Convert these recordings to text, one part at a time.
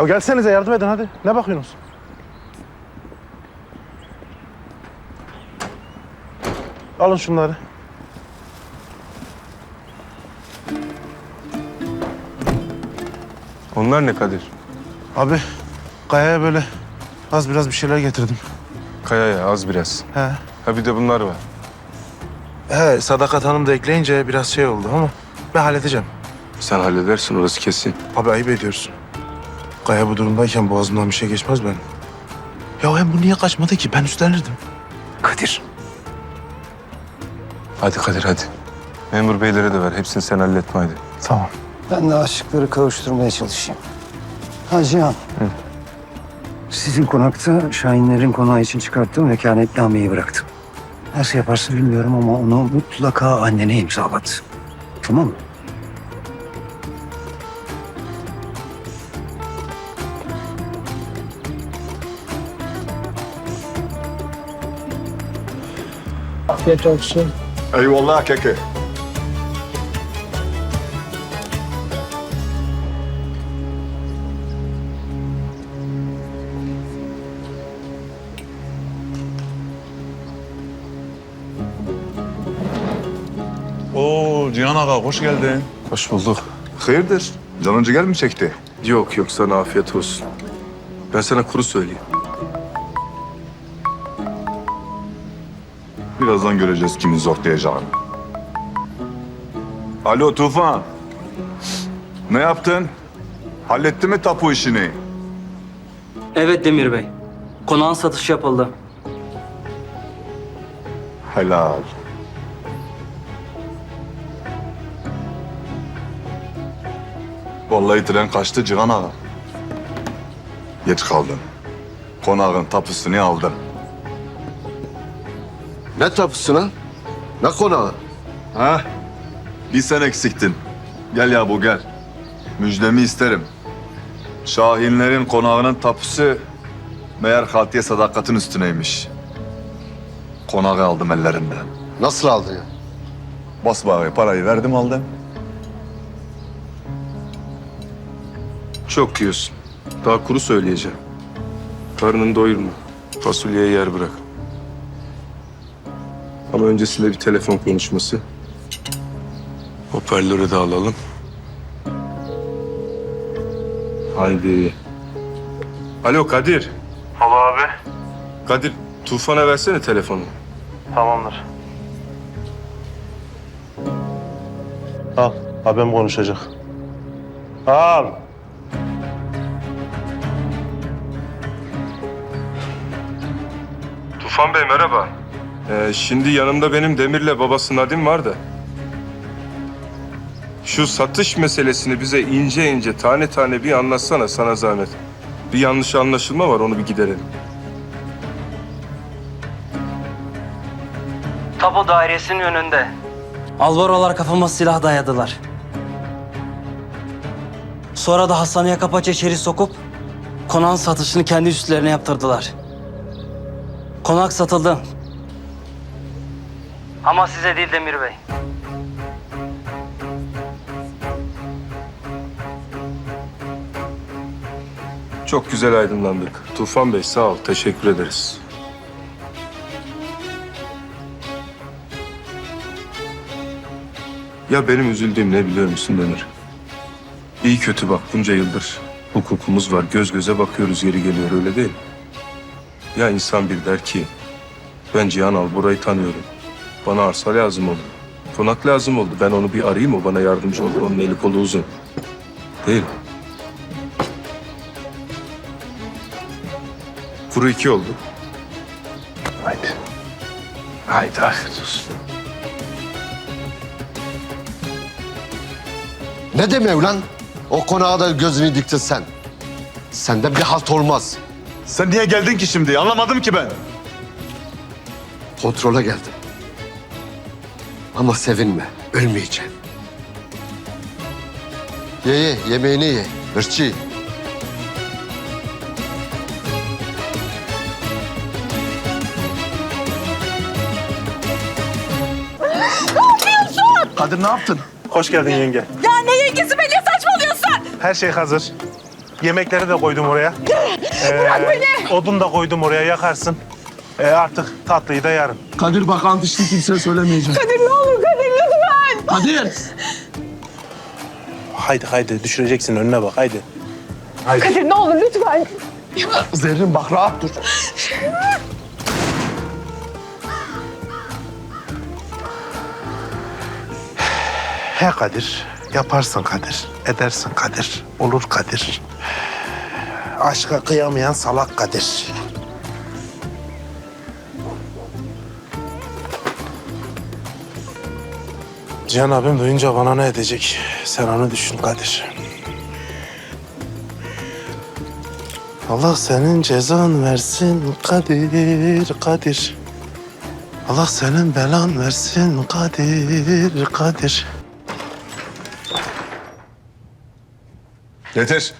Ya gelsenize yardım edin hadi. Ne bakıyorsunuz? Alın şunları. Onlar ne Kadir? Abi Kaya'ya böyle az biraz bir şeyler getirdim. Kaya'ya az biraz. He. Ha bir de bunlar var. He Sadakat Hanım da ekleyince biraz şey oldu ama ben halledeceğim. Sen halledersin orası kesin. Abi ayıp ediyorsun. Kaya bu durumdayken boğazından bir şey geçmez benim. Ya hem bu niye kaçmadı ki? Ben üstlenirdim. Kadir. Hadi Kadir hadi. Memur beylere de ver. Hepsini sen halletme hadi. Tamam. Ben de aşıkları kavuşturmaya çalışayım. Ha Cihan. Sizin konakta Şahinlerin konağı için çıkarttığım vekaletnameyi bıraktım. Nasıl yaparsın bilmiyorum ama onu mutlaka annene imzalat. Tamam mı? Afiyet olsun. Eyvallah keke. Oo Cihan Ağa hoş geldin. Hoş bulduk. Hayırdır? Canın ciğer mi çekti? Yok yok sana afiyet olsun. Ben sana kuru söyleyeyim. Birazdan göreceğiz kimin zorlayacağını. Alo Tufan. Ne yaptın? Halletti mi tapu işini? Evet Demir Bey. Konağın satışı yapıldı. Helal. Vallahi tren kaçtı Cihan Ağa. Geç kaldın. Konağın tapusunu aldın. Ne tapusuna? Ne konağı? Ha? Bir sen eksiktin. Gel ya bu gel. Müjdemi isterim. Şahinlerin konağının tapusu meğer Hatice sadakatin üstüneymiş. Konağı aldım ellerinden. Nasıl aldın ya? Basbağı parayı verdim aldım. Çok yiyorsun. Daha kuru söyleyeceğim. Karnını doyurma. Fasulyeye yer bırak. Ama öncesinde bir telefon konuşması. Hoparlörü de alalım. Haydi. Alo Kadir. Alo abi. Kadir Tufan'a versene telefonu. Tamamdır. Al. Abim konuşacak. Al. Tufan Bey merhaba. Ee, şimdi yanımda benim Demir'le babası Nadim var da. Şu satış meselesini bize ince ince tane tane bir anlatsana sana zahmet. Bir yanlış anlaşılma var onu bir giderelim. Tapu dairesinin önünde. Alvarolar kafama silah dayadılar. Sonra da hastaneye kapaça içeri sokup konağın satışını kendi üstlerine yaptırdılar. Konak satıldı. Ama size değil Demir Bey. Çok güzel aydınlandık. Tufan Bey sağ ol. Teşekkür ederiz. Ya benim üzüldüğüm ne biliyor musun Demir? İyi kötü bak bunca yıldır hukukumuz var. Göz göze bakıyoruz yeri geliyor öyle değil? Ya insan bir der ki ben Cihan Al burayı tanıyorum. Bana arsa lazım oldu. Konak lazım oldu. Ben onu bir arayayım o bana yardımcı olur. Onun eli kolu uzun. Değil mi? Kuru iki oldu. Haydi. Haydi afiyet olsun. Ne deme ulan? O konağa da gözünü diktin sen. Sende bir halt olmaz. Sen niye geldin ki şimdi? Anlamadım ki ben. Kontrole geldim. Ama sevinme, ölmeyeceğim. Ye ye, yemeğini ye. Hırçı. Kadir ne yaptın? Hoş geldin yenge. Ya ne yengesi be ne saçmalıyorsun? Her şey hazır. Yemekleri de koydum oraya. Bırak beni. Odun da koydum oraya yakarsın. Ee, artık tatlıyı da yarın. Kadir bak antişli kimseye söylemeyeceğim. Kadir. Kadir! Haydi haydi düşüreceksin önüne bak haydi. Kadir ne olur lütfen. Zerrin bak rahat dur. He Kadir. Yaparsın Kadir. Edersin Kadir. Olur Kadir. Aşka kıyamayan salak Kadir. Cihan abim duyunca bana ne edecek? Sen onu düşün Kadir. Allah senin cezan versin Kadir, Kadir. Allah senin belan versin Kadir, Kadir. Getir.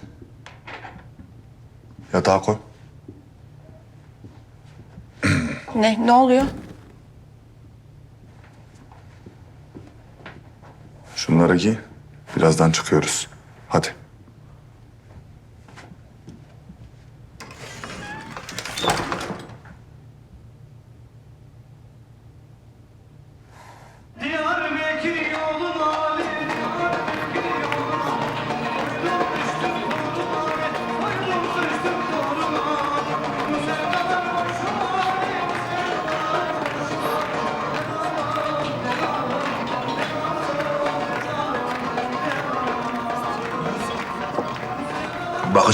Yatağa koy. Ne? Ne oluyor? Şunları giy. Birazdan çıkıyoruz. Hadi.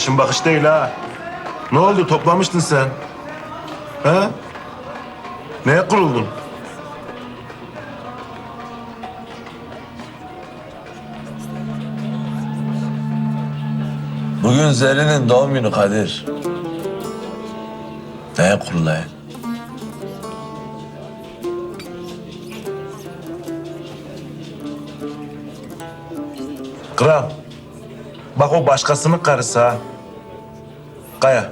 Bakışın bakış değil ha. Ne oldu toplamıştın sen? He? Neye kuruldun? Bugün Zerrin'in doğum günü Kadir. Neye kurulayım? Kral. Bak o başkasının karısı ha. Kaya.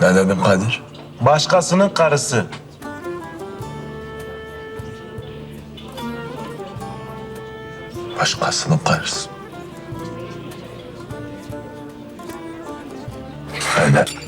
Ne dedim Kadir? Başkasının karısı. Başkasının karısı. Öyle.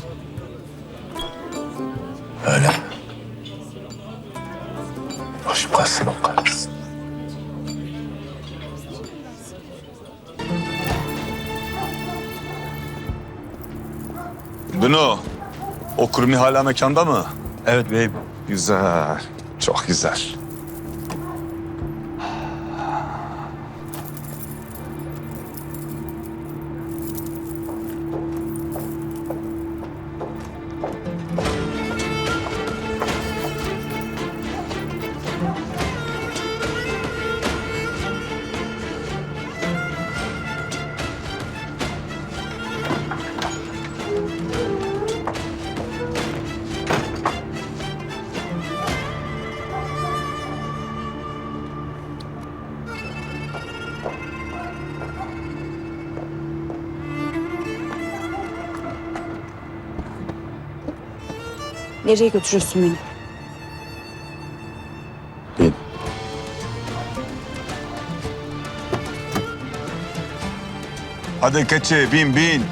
Kurmi hala mekanda mı? Evet beyim. Güzel. Çok güzel. Nereye götürüyorsun beni? Bin. Hadi keçi bin bin.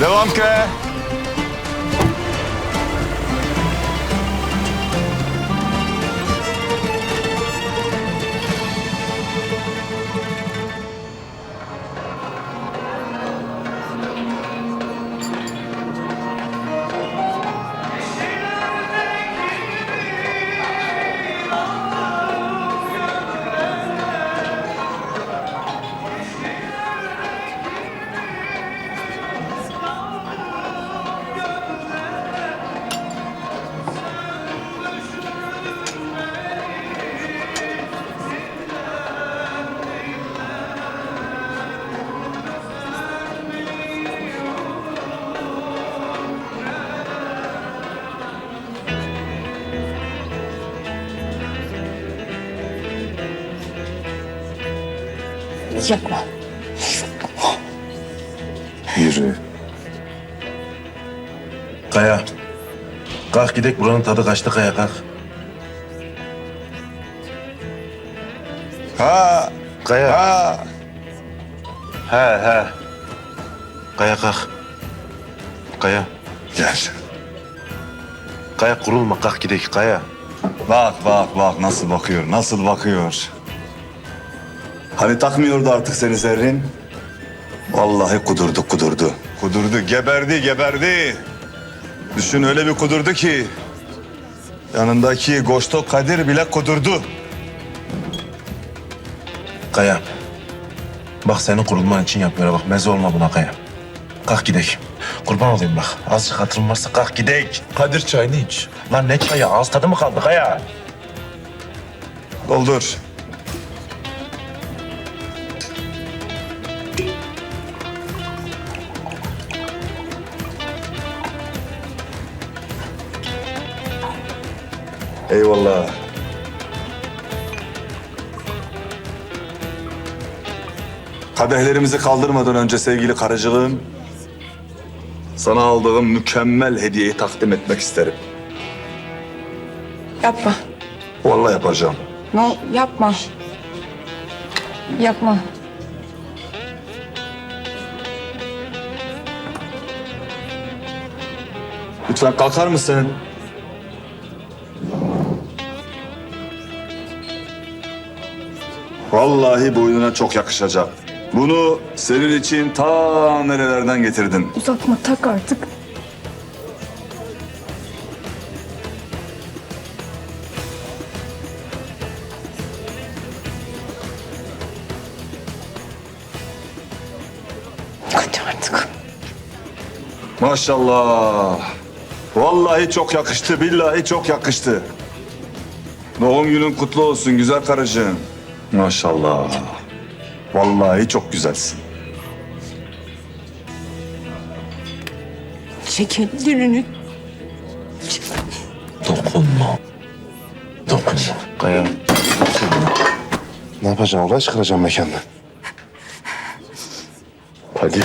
Devam ke. Yapma. Yürü. Kaya. Kalk gidek buranın tadı kaçtı Kaya kalk. Ha, Kaya. ha. He he. Kaya kalk. Kaya. Gel. Kaya kurulma kalk gidek Kaya. Bak bak bak nasıl bakıyor, nasıl bakıyor. Hani takmıyordu artık seni Zerrin? Vallahi kudurdu kudurdu. Kudurdu, geberdi geberdi. Düşün öyle bir kudurdu ki... ...yanındaki Goşto Kadir bile kudurdu. Kaya. Bak senin kurulman için yapmıyor bak meze olma buna Kaya. Kalk gidek. Kurban olayım bak. Azıcık hatırım varsa kalk gidek. Kadir çayını iç. Lan ne çayı ağız tadı mı kaldı Kaya? Doldur. Eyvallah. Kadehlerimizi kaldırmadan önce sevgili karıcılığım... ...sana aldığım mükemmel hediyeyi takdim etmek isterim. Yapma. Vallahi yapacağım. No, yapma. Yapma. Lütfen kalkar mısın? Vallahi boynuna çok yakışacak. Bunu senin için ta nerelerden getirdim. Uzatma tak artık. Hadi artık. Maşallah. Vallahi çok yakıştı, billahi çok yakıştı. Doğum günün kutlu olsun güzel karıcığım. Maşallah. Vallahi çok güzelsin. Çek ellerini. Dokunma. Dokunma. Kaya. Ne yapacaksın? Olay çıkaracağım mekandan. Hadi.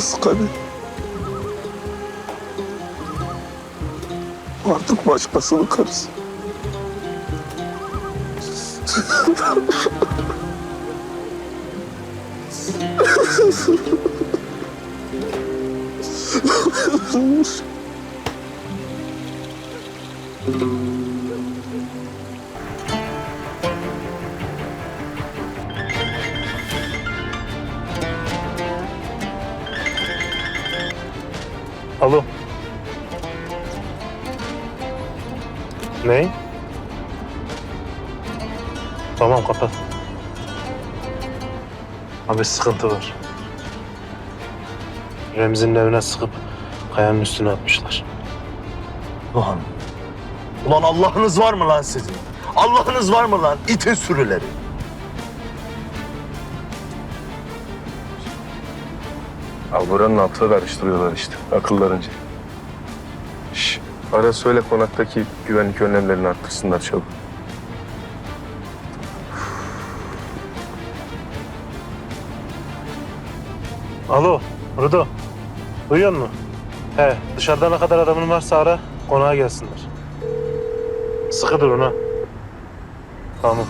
Haklısın Kadir. Artık başkasının karısı. Alo. Ne? Tamam kapat. Abi sıkıntı var. Remzi'nin evine sıkıp kayanın üstüne atmışlar. Ulan. Ulan Allah'ınız var mı lan sizin? Allah'ınız var mı lan? İtin sürüleri. Alburanın altına karıştırıyorlar işte akıllarınca. Şş, ara söyle konaktaki güvenlik önlemlerini arttırsınlar çabuk. Alo, Rudo. Duyuyor musun? He, dışarıda ne kadar adamın varsa ara, konağa gelsinler. Sıkı durun ha. Tamam.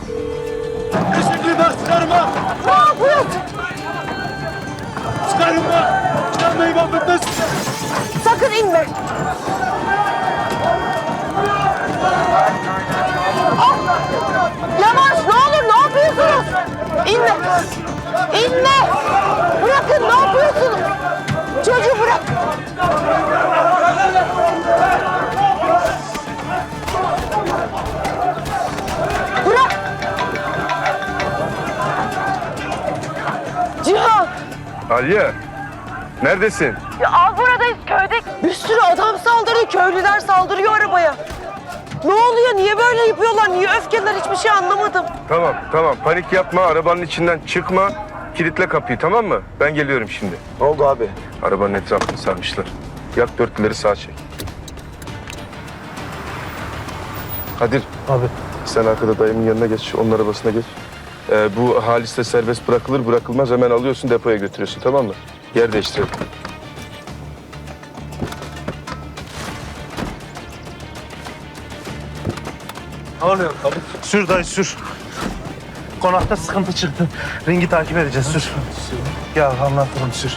Sakın inme. Ah! Yavaş ne olur ne yapıyorsunuz? İnme. İnme. Bırakın ne yapıyorsunuz? Çocuğu bırak. Bırak. Cihan. Aliye, neredesin? Ya al buradayız köyde. Bir sürü adam saldırıyor. Köylüler saldırıyor arabaya. Ne oluyor? Niye böyle yapıyorlar? Niye öfkeler? Hiçbir şey anlamadım. Tamam, tamam. Panik yapma, arabanın içinden çıkma. Kilitle kapıyı, tamam mı? Ben geliyorum şimdi. Ne oldu abi? Arabanın etrafını sarmışlar. Yak dörtlüleri sağa çek. Kadir, Abi. sen arkada dayımın yanına geç, onun arabasına geç. Ee, bu Halis'te serbest bırakılır bırakılmaz hemen alıyorsun depoya götürüyorsun, tamam mı? Yer değiştirelim. Ne oluyor abi? Sür dayı sür. Konakta sıkıntı çıktı. Ringi takip edeceğiz sür. Gel anlatırım sür.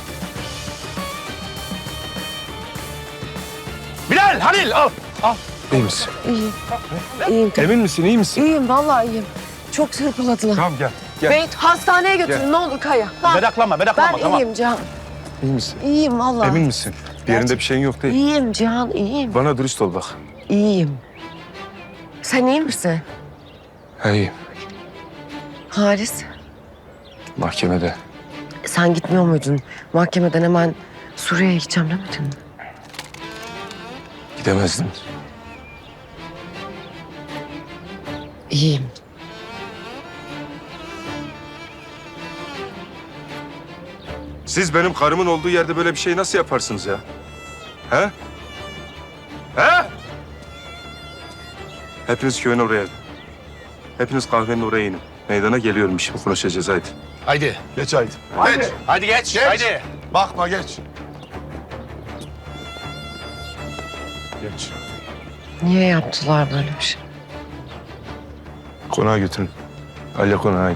Bilal, Halil al! İyi misin? İyiyim. İyiyim. Emin misin, iyi misin? İyiyim vallahi iyiyim. Çok hırpaladılar. Tamam gel, gel. Beyt hastaneye götürün ne olur Kaya. Ha, Meraklanma, ben meraklanma tamam. iyiyim Cihan. İyi misin? İyiyim vallahi. Emin misin? Bir yerinde bir şeyin yok değil. İyiyim Cihan iyiyim. Bana dürüst ol bak. İyiyim. Sen iyi misin? Ha iyiyim. Haris Mahkemede. sen gitmiyor muydun? Mahkemeden hemen Suriye'ye gideceğim demedin mi? Gidemezdim. İyiyim. Siz benim karımın olduğu yerde böyle bir şey nasıl yaparsınız ya? He? He? Hepiniz köyün oraya. Hepiniz kahvenin oraya inin. Meydana geliyorum işimi konuşacağız haydi. Haydi. Geç haydi. Geç. Hadi geç. Haydi. Bakma geç. Geç. Niye yaptılar böyle bir şey? Konağa götürün. Alya konağa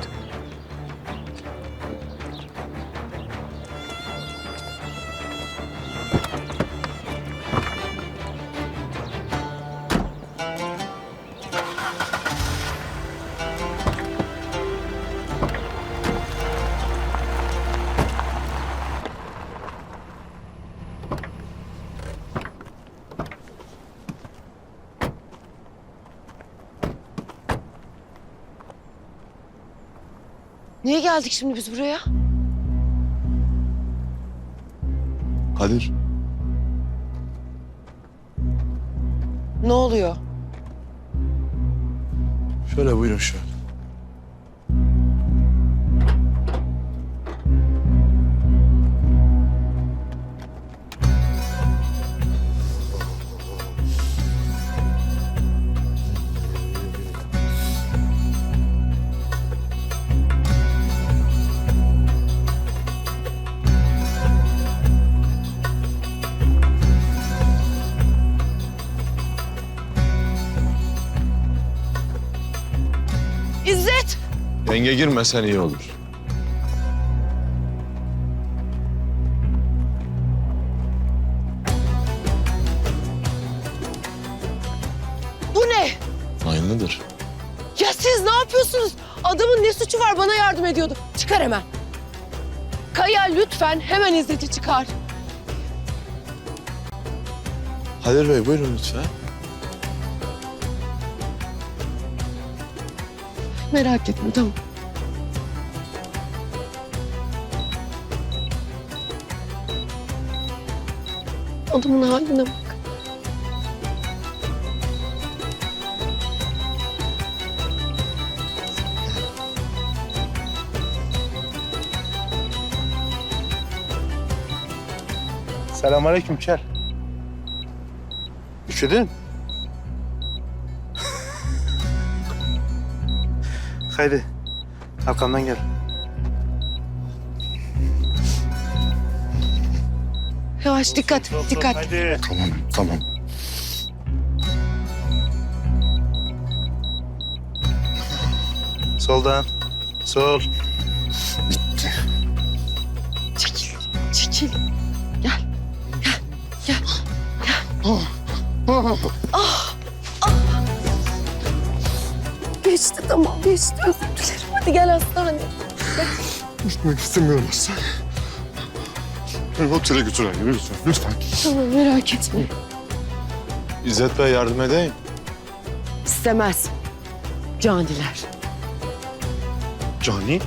geldik şimdi biz buraya? Kadir. Ne oluyor? Şöyle buyurun şöyle. Yenge girmesen iyi olur. Bu ne? Aynıdır. Ya siz ne yapıyorsunuz? Adamın ne suçu var bana yardım ediyordu. Çıkar hemen. Kaya lütfen hemen İzzet'i çıkar. Halil Bey buyurun lütfen. Merak etme tamam. Adamın haline bak. Selamünaleyküm Kel. Üşüdün? Haydi. Arkamdan gel. Yavaş dikkat dikkat. Hadi. Tamam, tamam. Soldan. Sol. Çekil çekil. Geçti tamam geçti özür dilerim. Hadi gel hastaneye. Gitmek istemiyorum sen. Beni otele götür anne lütfen. Lütfen. Tamam merak etme. İzzet Bey yardım edeyim. İstemez. Caniler. Cani?